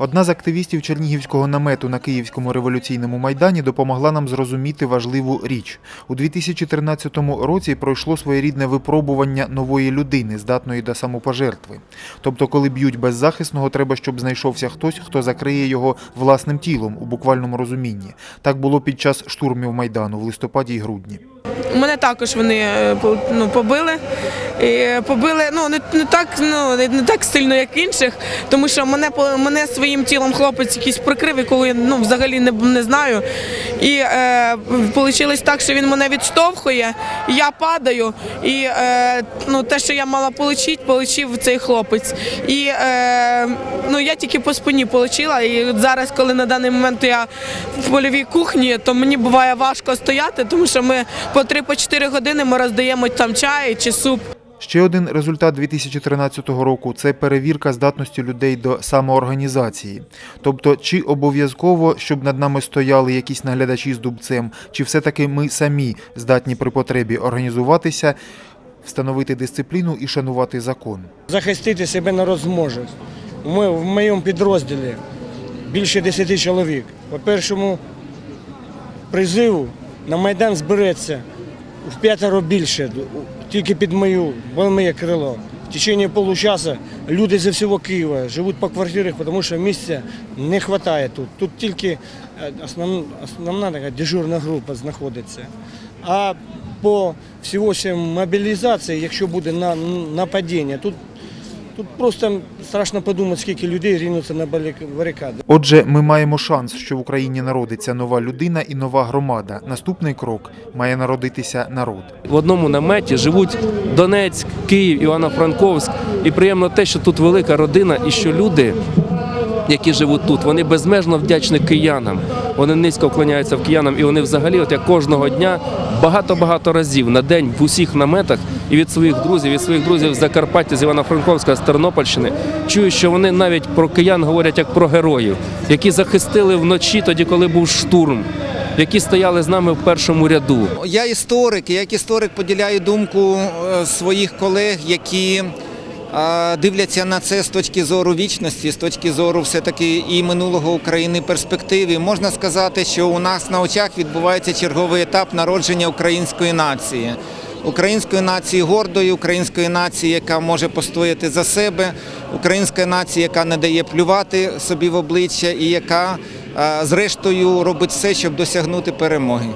Одна з активістів Чернігівського намету на Київському революційному майдані допомогла нам зрозуміти важливу річ. У 2013 році пройшло своєрідне випробування нової людини, здатної до самопожертви. Тобто, коли б'ють беззахисного, треба, щоб знайшовся хтось, хто закриє його власним тілом у буквальному розумінні. Так було під час штурмів майдану в листопаді і грудні. Мене також вони е, ну, побили. І побили ну, не, не, так, ну, не так сильно, як інших, тому що мене, мене своїм тілом хлопець якийсь прикрив, якого я ну, взагалі не, не знаю. І е, так, що він мене відштовхує, я падаю, і е, ну, те, що я мала отримати, отримав цей хлопець. І е, ну, я тільки по спині отримала. І зараз, коли на даний момент я в польовій кухні, то мені буває важко стояти, тому що ми по 3-4 години ми роздаємо там чай чи суп. Ще один результат 2013 року це перевірка здатності людей до самоорганізації. Тобто, чи обов'язково, щоб над нами стояли якісь наглядачі з дубцем, чи все-таки ми самі здатні при потребі організуватися, встановити дисципліну і шанувати закон. захистити себе народ зможе. Ми в моєму підрозділі більше 10 чоловік. По першому призиву на Майдан збереться в п'ятеро більше, тільки під мою, бо моє крило. В течение получаса люди зі всього Києва живуть по квартирах, тому що місця не вистачає тут. Тут тільки основ, основна, основна така дежурна група знаходиться. А по всього мобілізації, якщо буде на, нападіння, тут, тут просто страшно подумати, скільки людей рінуться на барик- барикади. Отже, ми маємо шанс, що в Україні народиться нова людина і нова громада. Наступний крок має народитися народ. В одному наметі живуть Донецьк, Київ, Івано-Франковськ. І приємно те, що тут велика родина і що люди, які живуть тут, вони безмежно вдячні киянам. Вони низько вклоняються в киянам, і вони взагалі, от як кожного дня, багато-багато разів на день в усіх наметах і від своїх друзів, від своїх друзів з Закарпаття, з Івано-Франковська, з Тернопільщини, чую, що вони навіть про киян говорять як про героїв, які захистили вночі, тоді, коли був штурм, які стояли з нами в першому ряду. Я історик, і як історик поділяю думку е, своїх колег, які дивляться на це з точки зору вічності, з точки зору все-таки і минулого України перспективи. Можна сказати, що у нас на очах відбувається черговий етап народження української нації. Української нації гордої, української нації, яка може постояти за себе, українська нація, яка не дає плювати собі в обличчя і яка зрештою робить все, щоб досягнути перемоги.